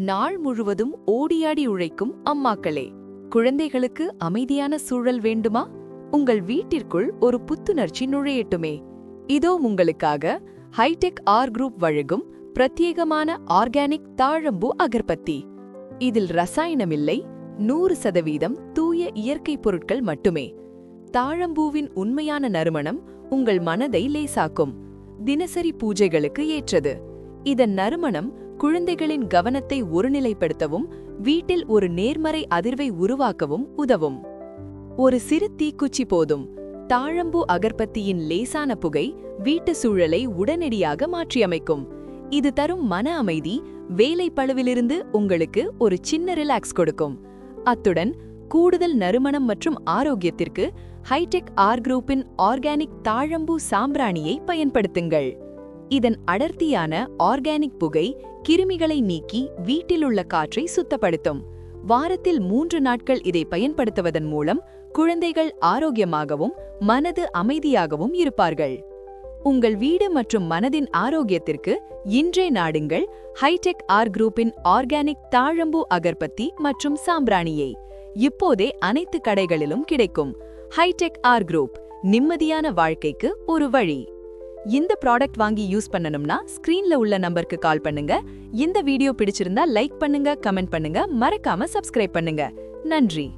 நாள் முழுவதும் ஓடியாடி உழைக்கும் அம்மாக்களே. குழந்தைகளுக்கு அமைதியான சூழல் வேண்டுமா? உங்கள் வீட்டிற்குள் ஒரு புத்துணர்ச்சி நுழையட்டுமே. இதோ உங்களுக்காக ஹைடெக் ஆர் குரூப் வழங்கும் பிரத்யேகமான ஆர்கானிக் தாழம்பூ அகர்பத்தி. இதில் ரசாயனமில்லை நூறு சதவீதம் தூய இயற்கை பொருட்கள் மட்டுமே. தாழம்பூவின் உண்மையான நறுமணம் உங்கள் மனதை லேசாக்கும். தினசரி பூஜைகளுக்கு ஏற்றது. இதன் நறுமணம் குழந்தைகளின் கவனத்தை ஒருநிலைப்படுத்தவும் வீட்டில் ஒரு நேர்மறை அதிர்வை உருவாக்கவும் உதவும். ஒரு சிறு தீக்குச்சி போதும். தாழம்பூ அகர்பத்தியின் லேசான புகை வீட்டு சூழலை உடனடியாக மாற்றியமைக்கும். இது தரும் மன அமைதி வேலை பழுவிலிருந்து உங்களுக்கு ஒரு சின்ன ரிலாக்ஸ் கொடுக்கும். அத்துடன் கூடுதல் நறுமணம் மற்றும் ஆரோக்கியத்திற்கு ஹைடெக் ஆர் குரூப்பின் ஆர்கானிக் தாழம்பூ சாம்பிராணியை பயன்படுத்துங்கள். இதன் அடர்த்தியான ஆர்கானிக் புகை கிருமிகளை நீக்கி வீட்டிலுள்ள காற்றை சுத்தப்படுத்தும். வாரத்தில் மூன்று நாட்கள் இதை பயன்படுத்துவதன் மூலம் குழந்தைகள் ஆரோக்கியமாகவும் மனது அமைதியாகவும் இருப்பார்கள். உங்கள் வீடு மற்றும் மனதின் ஆரோக்கியத்திற்கு இன்றே நாடுங்கள். ஹைடெக் ஆர் குரூப்பின் ஆர்கானிக் தாழம்பூ அகர்பத்தி மற்றும் சாம்பிராணியை இப்போதே அனைத்து கடைகளிலும் கிடைக்கும். ஹைடெக் ஆர் குரூப் நிம்மதியான வாழ்க்கைக்கு ஒரு வழி. இந்த ப்ராடக்ட் வாங்கி யூஸ் பண்ணணும்னா ஸ்க்ரீன்ல உள்ள நம்பருக்கு கால் பண்ணுங்க. இந்த வீடியோ பிடிச்சிருந்தா லைக் பண்ணுங்க கமெண்ட் பண்ணுங்க. மறக்காம சப்ஸ்கிரைப் பண்ணுங்க. நன்றி.